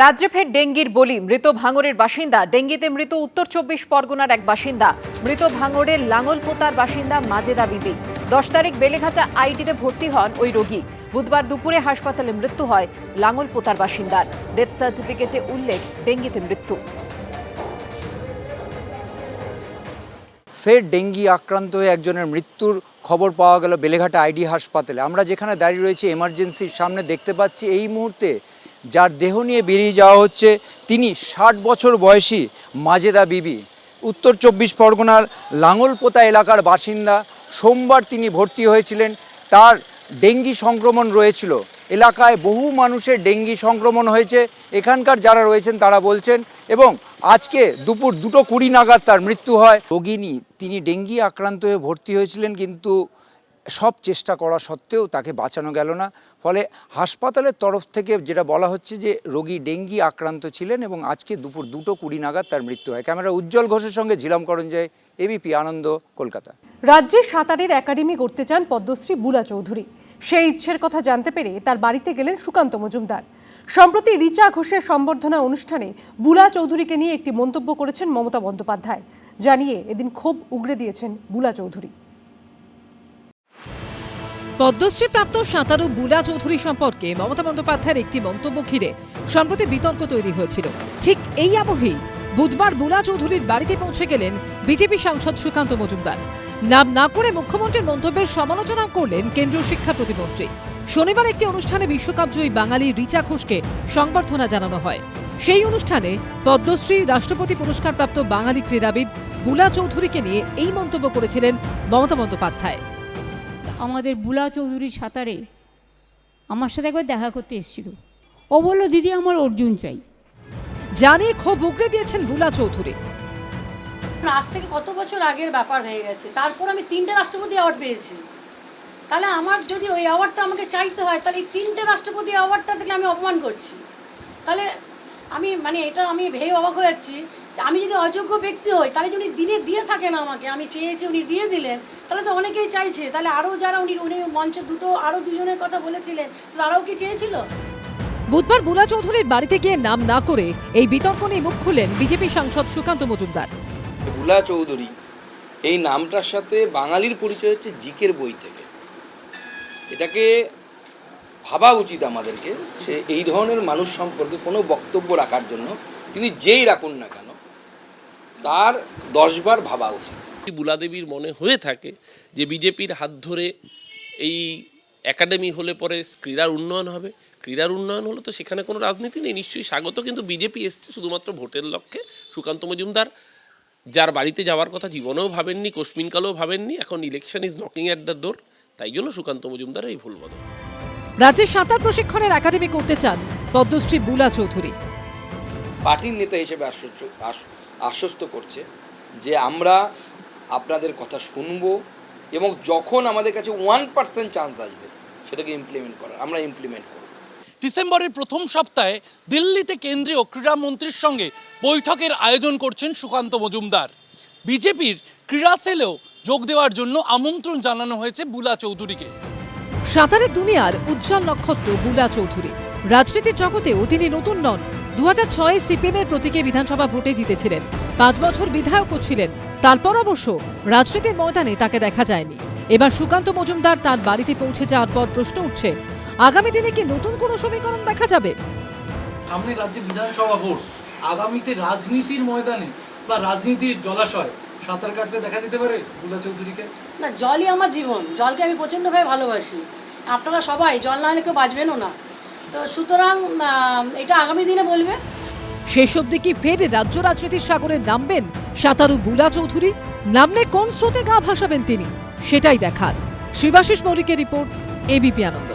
রাজ্যে ফের ডেঙ্গির বলি। মৃত ভাঙড়ের বাসিন্দা। ডেঙ্গিতে মৃত উত্তর চব্বিশ পরগনার এক বাসিন্দা। মৃত ভাঙড়ের লাঙলপোতার বাসিন্দা মাজেদা বিবি। দশ তারিখ বেলেঘাটা আইটিতে ভর্তি হন ওই রোগী। বুধবার দুপুরে হাসপাতালে মৃত্যু হয় লাঙলপোতার বাসিন্দার। ডেথ সার্টিফিকেটে উল্লেখ, ডেঙ্গিতে মৃত্যু। ফের ডেঙ্গি আক্রান্ত হয়ে একজনের মৃত্যুর খবর পাওয়া গেল বেলেঘাটা আইডি হাসপাতালে। আমরা যেখানে দাঁড়িয়ে রয়েছি এমার্জেন্সির সামনে দেখতে পাচ্ছি, এই মুহূর্তে যার দেহ নিয়ে বেরিয়ে যাওয়া হচ্ছে, তিনি ষাট বছর বয়সী মাজেদা বিবি। উত্তর চব্বিশ পরগনার লাঙলপোতা এলাকার বাসিন্দা, সোমবার তিনি ভর্তি হয়েছিলেন। তার ডেঙ্গি সংক্রমণ রয়েছিল। এলাকায় বহু মানুষের ডেঙ্গি সংক্রমণ হয়েছে। এখানকার যারা রয়েছেন তারা বলছেন, এবং আজকে দুপুর দুটো কুড়ি নাগাদ তার মৃত্যু হয়। রোগিনী তিনি ডেঙ্গি আক্রান্ত হয়ে ভর্তি হয়েছিলেন, কিন্তু সব চেষ্টা করা সত্ত্বেও তাকে বাঁচানো গেল না। ফলে হাসপাতালের তরফ থেকে যেটা বলা হচ্ছে যে, রোগী ডেঙ্গি আক্রান্ত ছিলেন এবং আজকে দুপুর দুটো কুড়ি নাগাদ তার মৃত্যু হয়। ক্যামেরা উজ্জ্বল ঘোষের সঙ্গে ঝিলাম করঞ্জয়, এবিপি আনন্দ, কলকাতা। রাজ্যে সাঁতারের একাডেমি করতে চান পদ্মশ্রী বুলা চৌধুরী। সেই ইচ্ছের কথা জানতে পেরে তার বাড়িতে গেলেন সুকান্ত মজুমদার। সম্প্রতি রিচা ঘোষের সম্বর্ধনা অনুষ্ঠানে বুলা চৌধুরীকে নিয়ে একটি মন্তব্য করেছেন মমতা বন্দ্যোপাধ্যায়। জানিয়ে এদিন ক্ষোভ উগরে দিয়েছেন বুলা চৌধুরী। পদ্মশ্রীপ্রাপ্ত সাঁতারু বুলা চৌধুরী সম্পর্কে মমতা বন্দ্যোপাধ্যায়ের একটি মন্তব্য ঘিরে সম্প্রতি বিতর্ক তৈরি হয়েছিল। ঠিক এই আবহেই বুধবার বুলা চৌধুরীর বাড়িতে পৌঁছে গেলেন বিজেপি সাংসদ সুকান্ত মজুমদার। নাম না করে মুখ্যমন্ত্রীর মন্তব্যের সমালোচনা করলেন কেন্দ্রীয় শিক্ষা প্রতিমন্ত্রী। শনিবার একটি অনুষ্ঠানে বিশ্বকাপ জয়ী বাঙালি রিচা ঘোষকে সংবর্ধনা জানানো হয়। সেই অনুষ্ঠানে পদ্মশ্রী, রাষ্ট্রপতি পুরস্কারপ্রাপ্ত বাঙালি ক্রীড়াবিদ বুলা চৌধুরীকে নিয়ে এই মন্তব্য করেছিলেন মমতা বন্দ্যোপাধ্যায়। আমাদের বুলা চৌধুরী সাঁতারে আমার সাথে একবার দেখা করতে এসেছিল। ও বলল দিদি আমার অর্জুন চাই। জানিয়ে ক্ষোভ উগড়ে দিয়েছেন বুলা চৌধুরী। আজ থেকে কত বছর আগের ব্যাপার হয়ে গেছে। তারপর আমি তিনটে রাষ্ট্রপতি অ্যাওয়ার্ড পেয়েছি। তাহলে আমার যদি ওই অ্যাওয়ার্ডটা আমাকে চাইতে হয় তাহলে এই তিনটে রাষ্ট্রপতি অ্যাওয়ার্ডটা থেকে আমি অপমান করছি। তাহলে আমি মানে এটা আমি ভেবে অবাক হয়ে যাচ্ছি আমি যদি অযোগ্য ব্যক্তি হই তাহলে যদি দিনে দিয়ে থাকেন আমাকে আমি চেয়েছি উনি দিয়ে দিলেন তাহলে তো অনেকেই চাইছে। তাহলে আরও যারা উনি উনি মঞ্চে দুটো আরও দুজনের কথা বলেছিলেন তারাও কি চেয়েছিল? বুধবার বুলা চৌধুরীর বাড়িতে গিয়ে নাম না করে এই বিতর্ক নিয়ে মুখ খুললেন বিজেপি সাংসদ সুকান্ত মজুমদার। বুলা চৌধুরী এই নামটার সাথে বাঙালির পরিচয় হচ্ছে জিকের বই থেকে। এটাকে ভাবা উচিত আমাদেরকে সে এই ধরনের মানুষ সম্পর্কে কোনো বক্তব্য রাখার জন্য তিনি যেই রাখুন না কেন তার দশবার ভাবা উচিত। বুলাদেবীর মনে হয়ে থাকে যে বিজেপির হাত ধরে এই একাডেমি হলে পরে ক্রীড়ার উন্নয়ন হবে, ক্রীড়ার উন্নয়ন হলে তো সেখানে কোনো রাজনীতি নেই, নিশ্চয়ই স্বাগত, কিন্তু বিজেপি এসছে শুধুমাত্র ভোটের লক্ষ্যে। সুকান্ত মজুমদার যার বাড়িতে যাওয়ার কথা জীবনেও ভাবেননি, কোশ্মিনকালেও ভাবেননি, এখন election is knocking at the door তাই জন্য সুকান্ত মজুমদার এই ভুল বদল। রাজ্যে সাঁতার প্রশিক্ষণের একাডেমি করতে চান পদ্মশ্রী বুলা চৌধুরী। পার্টির নেতা হিসেবে আশ্বস্ত আশ্বস্ত করছে যে আমরা আপনাদের কথা শুনব এবং যখন আমাদের কাছে ওয়ান পার্সেন্ট চান্স আসবে সেটাকে ইমপ্লিমেন্ট করার আমরা ইমপ্লিমেন্ট করব। ডিসেম্বরের প্রথম সপ্তাহে দিল্লিতে কেন্দ্রীয় ক্রীড়ামন্ত্রীর সঙ্গে বৈঠকের আয়োজন করছেন সুকান্ত মজুমদার। বিজেপির ক্রীড়া সেলেও যোগ দেওয়ার জন্য আমন্ত্রণ জানানো হয়েছে বুলা চৌধুরীকে। সাঁতারের দুনিয়ার উজ্জ্বল নক্ষত্র বুলা চৌধুরী। রাজনীতির জগতেও তিনি নতুন নন। দু হাজার ছয়ে সিপিএমের প্রতীকে বিধানসভা ভোটে জিতেছিলেন। পাঁচ বছর বিধায়কও ছিলেন তারপর অবশ্য রাজনীতির ময়দানে তাকে দেখা যায়নি। এবার সুকান্ত মজুমদার তার বাড়িতে পৌঁছে যাওয়ার পর প্রশ্ন উঠছে আগামী দিনে কি নতুন কোনো সমীকরণ দেখা যাবে? সামনে রাজ্যে বিধানসভা ভোট। আগামীতে রাজনীতির ময়দানে বা রাজনীতির জলাশয় সাঁতার কাটতে দেখা যেতে পারে বুলা চৌধুরীকে? না জলই আমার জীবন। জলকে আমি প্রচণ্ডভাবে ভালোবাসি। আপনারা সবাই জল না হলে কেউ বাঁচবেনও না। তো সুতরাং এটা আগামী দিনে বলবে। শেষ অব্দি কি ফের রাজ্য রাজনীতির সাগরে নামবেন সাঁতারু বুলা চৌধুরী? নামলে কোন স্রোতে গা ভাসাবেন তিনি? সেটাই দেখার। শিবাশিস মৌলিকের রিপোর্ট এবিপি আনন্দ।